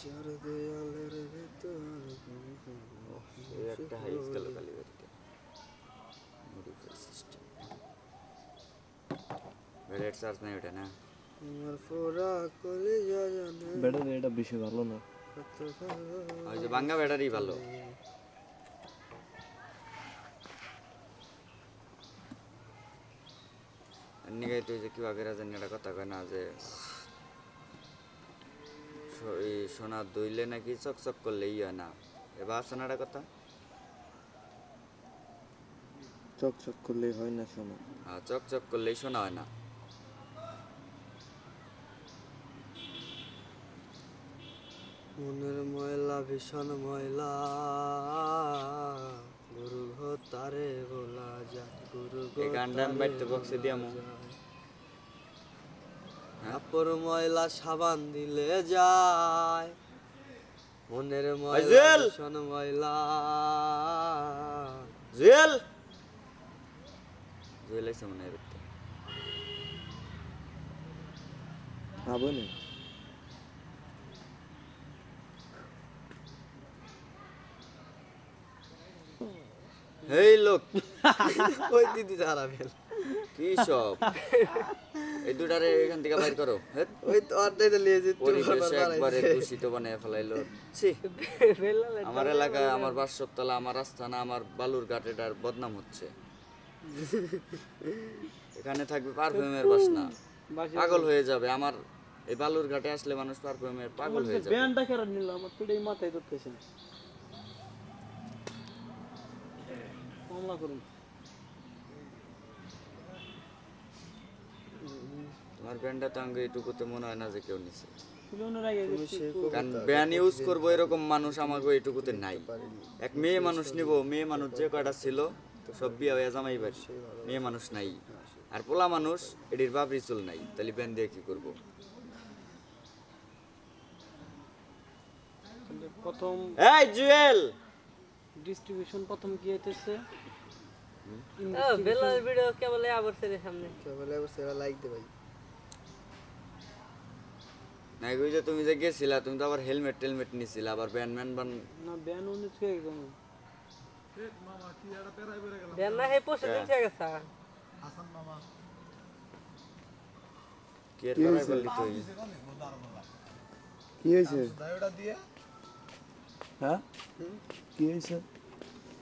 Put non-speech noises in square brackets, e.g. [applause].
চার দেয়ালের ভেতর এই একটা হাইস গেল কালীবাড়িতে। মডিফাই সিস্টেম চার্জ নাই ওটা না? আমার ফোরা কলে যা জানে। ব্যাটারি এটা বেশি ভালো না। ওই যে বাঙ্গা ব্যাটারি ভালো। নিগাই তুই যে কিবা করে জানি একটা কথা কয় না যে সোনা দইলে নাকি চকচক করলে ই হয় না। এবার আছে না কথা চকচক করলেই হয় না শোনা হ্যাঁ চকচক করলেই শোনা হয় না। মনের ময়লা ভীষণ ময়লা গুরু ঘো তারে বলা যায় গুরু গো এই গানটা আমি বাড়িতে বক্সে দিয়ামু কাপড় ময়লা সাবান দিলে যায়। মনের ময়লা! ভীষণ ময়লা। জুয়েল জুয়েল আছে মনে হয়। এই লোক! [laughs] ওই দিদি তারা ফেল। কি সব? [laughs] এই দুটারে এখান থেকে বাইর করো। ওই তো অর্ধেক লিয়ে যেতে পরিবেশ একবারে দূষিত বানিয়ে ফেলাইলো। ছি। আমার এলাকায় আমার বাসতলা আমার আস্থানা আমার বালুর ঘাটেটার বদনাম হচ্ছে। এখানে থাকবে পারফিউমের বাসনা। পাগল হয়ে যাবে। আমার এই বালুর ঘাটে আসলে মানুষ পারফিউমের পাগল হয়ে যাবে। ব্যান্ডটা কেন নিল? আমার তো এটাই মাথায় ধরতেছে। না। মামলা করুন। তোমার ব্যান্ডটা তো আঙ্গে এটুকুতে মনে হয় না যে কেউ নিছে। কারণ ব্যান ইউজ করব এরকম মানুষ আমাকে এটুকুতে নাই। এক মেয়ে মানুষ নিব মেয়ে মানুষ যে কয়টা ছিল সব বিয়ে হয়ে জামাই বাড়ি মেয়ে মানুষ নাই। আর পোলা মানুষ এটির বাবরি চুল নাই তাহলে ব্যান দিয়ে কি করব? প্রথম এই জুয়েল! ডিস্ট্রিবিউশন প্রথম কি হইতেছে? বেলার ভিডিও কেবল আবার সামনে। বলে সেরা লাইক দে ভাই নাই ওই যে তুমি যে গেছিলা তুমি তো আবার হেলমেট টেলমেট নিছিলা আবার ব্যান ম্যান বান না ব্যান উনি ছুঁয়ে একদম দেন না হে পোষে দিন থেকে গেছে। কি এর করাই বললি তুই কি হয়েছে? হ্যাঁ? কি হয়েছে?